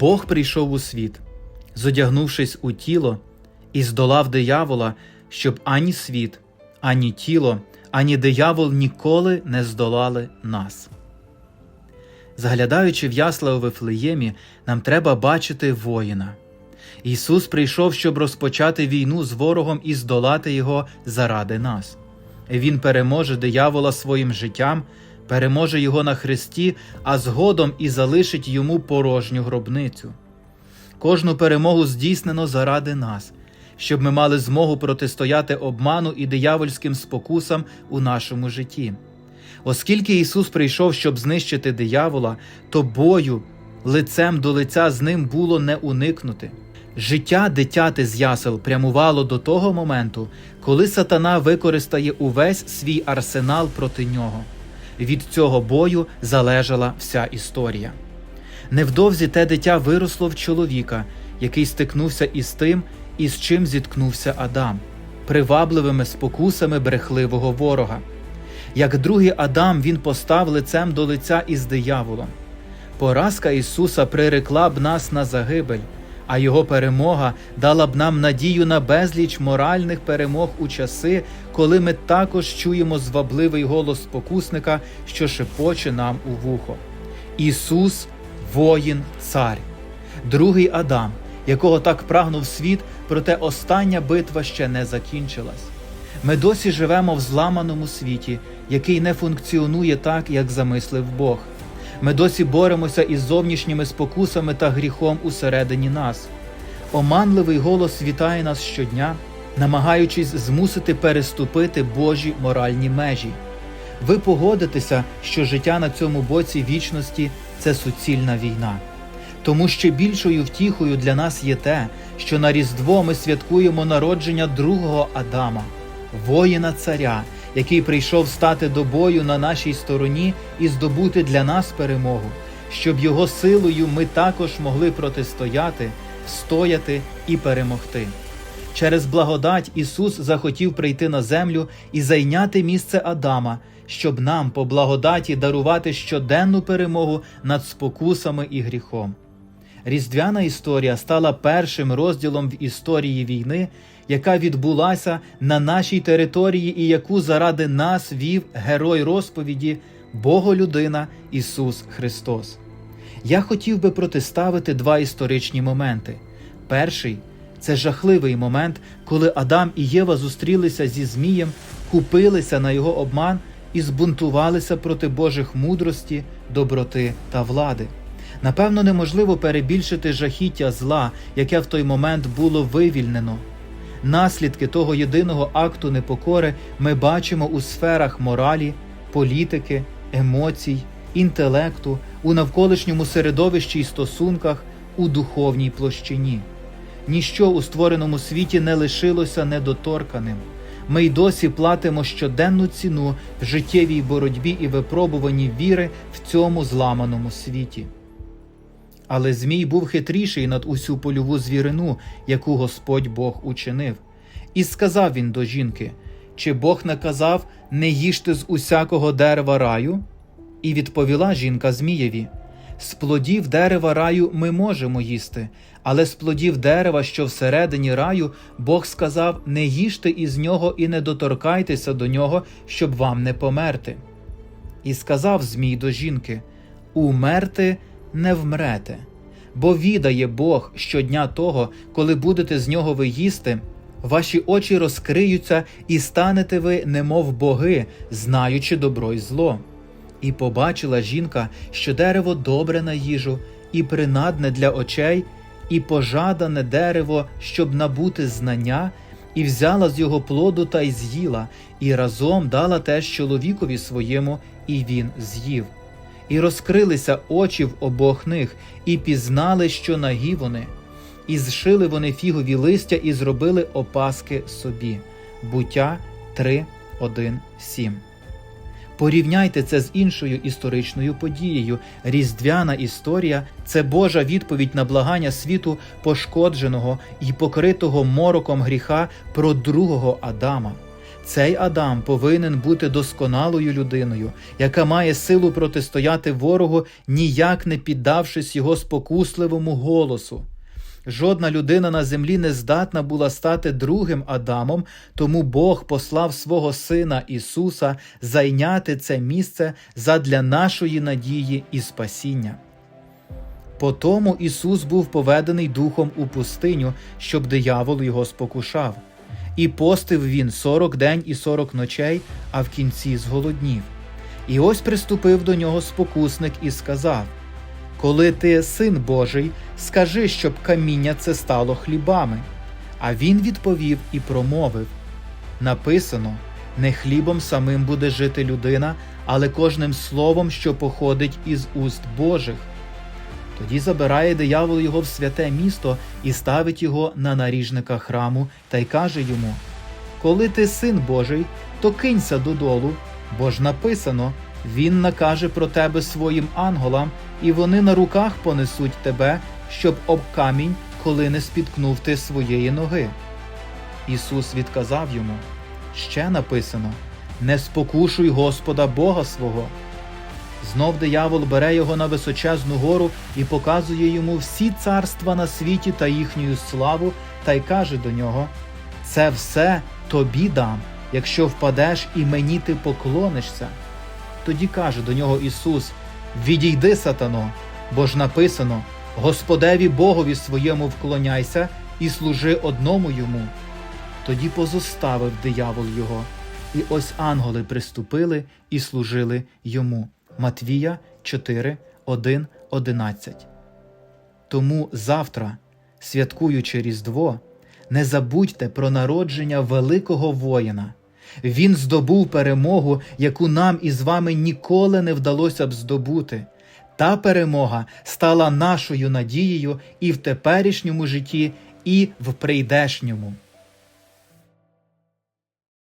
Бог прийшов у світ, зодягнувшись у тіло, і здолав диявола, щоб ані світ, ані тіло, ані диявол ніколи не здолали нас. Заглядаючи в ясла у Вифлеємі, нам треба бачити воїна. Ісус прийшов, щоб розпочати війну з ворогом і здолати його заради нас. Він переможе диявола своїм життям, переможе його на хресті, а згодом і залишить йому порожню гробницю. Кожну перемогу здійснено заради нас, щоб ми мали змогу протистояти обману і диявольським спокусам у нашому житті. Оскільки Ісус прийшов, щоб знищити диявола, то бою лицем до лиця з ним було не уникнути. Життя дитяти з ясел прямувало до того моменту, коли сатана використає увесь свій арсенал проти нього. Від цього бою залежала вся історія. Невдовзі те дитя виросло в чоловіка, який стикнувся із тим, із чим зіткнувся Адам, привабливими спокусами брехливого ворога. Як другий Адам він постав лицем до лиця із дияволом. Поразка Ісуса прирекла б нас на загибель, а Його перемога дала б нам надію на безліч моральних перемог у часи, коли ми також чуємо звабливий голос спокусника, що шепоче нам у вухо. Ісус воїн цар, другий Адам, якого так прагнув світ, проте остання битва ще не закінчилась. Ми досі живемо в зламаному світі, який не функціонує так, як замислив Бог. Ми досі боремося із зовнішніми спокусами та гріхом усередині нас. Оманливий голос вітає нас щодня, намагаючись змусити переступити Божі моральні межі. Ви погодитеся, що життя на цьому боці вічності це суцільна війна. Тому ще більшою втіхою для нас є те, що на Різдво ми святкуємо народження другого Адама, воїна царя, який прийшов стати до бою на нашій стороні і здобути для нас перемогу, щоб його силою ми також могли протистояти, встояти і перемогти. Через благодать Ісус захотів прийти на землю і зайняти місце Адама, щоб нам по благодаті дарувати щоденну перемогу над спокусами і гріхом. Різдвяна історія стала першим розділом в історії війни, яка відбулася на нашій території і яку заради нас вів герой розповіді Боголюдина Ісус Христос. Я хотів би протиставити два історичні моменти. Перший це жахливий момент, коли Адам і Єва зустрілися зі Змієм, купилися на його обман і збунтувалися проти Божих мудрості, доброти та влади. Напевно, неможливо перебільшити жахіття зла, яке в той момент було вивільнено. Наслідки того єдиного акту непокори ми бачимо у сферах моралі, політики, емоцій, інтелекту, у навколишньому середовищі й стосунках, у духовній площині. Ніщо у створеному світі не лишилося недоторканим. Ми й досі платимо щоденну ціну в життєвій боротьбі і випробуванні віри в цьому зламаному світі. Але Змій був хитріший над усю польову звірину, яку Господь Бог учинив. І сказав він до жінки: Чи Бог наказав не їжте з усякого дерева раю? І відповіла жінка Змієві: З плодів дерева раю ми можемо їсти, але з плодів дерева, що всередині раю, Бог сказав: Не їжте із нього і не доторкайтеся до нього, щоб вам не померти. І сказав Змій до жінки: Умерти не вмрете, бо відає Бог щодня того, коли будете з нього ви їсти, ваші очі розкриються, і станете ви, немов боги, знаючи добро й зло. І побачила жінка, що дерево добре на їжу, і принадне для очей, і пожадане дерево, щоб набути знання, і взяла з його плоду та й з'їла, і разом дала теж чоловікові своєму, і він з'їв. І розкрилися очі в обох них, і пізнали, що нагі вони, і зшили вони фігові листя, і зробили опаски собі. Буття 3, 1, 7. Порівняйте це з іншою історичною подією. Різдвяна історія це Божа відповідь на благання світу пошкодженого і покритого мороком гріха про другого Адама. Цей Адам повинен бути досконалою людиною, яка має силу протистояти ворогу, ніяк не піддавшись його спокусливому голосу. Жодна людина на землі не здатна була стати другим Адамом, тому Бог послав свого Сина Ісуса зайняти це місце задля нашої надії і спасіння. Потому Ісус був поведений духом у пустиню, щоб диявол його спокушав. І постив він сорок день і сорок ночей, а в кінці зголоднів. І ось приступив до нього спокусник і сказав: Коли ти син Божий, скажи, щоб каміння це стало хлібами. А він відповів і промовив: Написано: не хлібом самим буде жити людина, але кожним словом, що походить із уст Божих. Тоді забирає диявол його в святе місто і ставить його на наріжника храму та й каже йому: Коли ти син Божий, то кинься додолу, бо ж написано: Він накаже про тебе своїм анголам, і вони на руках понесуть тебе, щоб об камінь, коли не спіткнув ти своєї ноги. Ісус відказав йому: Ще написано: Не спокушуй Господа Бога свого. Знов диявол бере його на височезну гору і показує йому всі царства на світі та їхню славу, та й каже до нього: Це все тобі дам, якщо впадеш і мені ти поклонишся. Тоді каже до нього Ісус: Відійди, сатано, бо ж написано: Господеві Богові своєму вклоняйся і служи одному йому. Тоді позоставив диявол його, і ось ангели приступили і служили йому. Матвія 4, 1, 11. Тому завтра, святкуючи Різдво, не забудьте про народження великого воїна. Він здобув перемогу, яку нам із вами ніколи не вдалося б здобути. Та перемога стала нашою надією і в теперішньому житті, і в прийдешньому.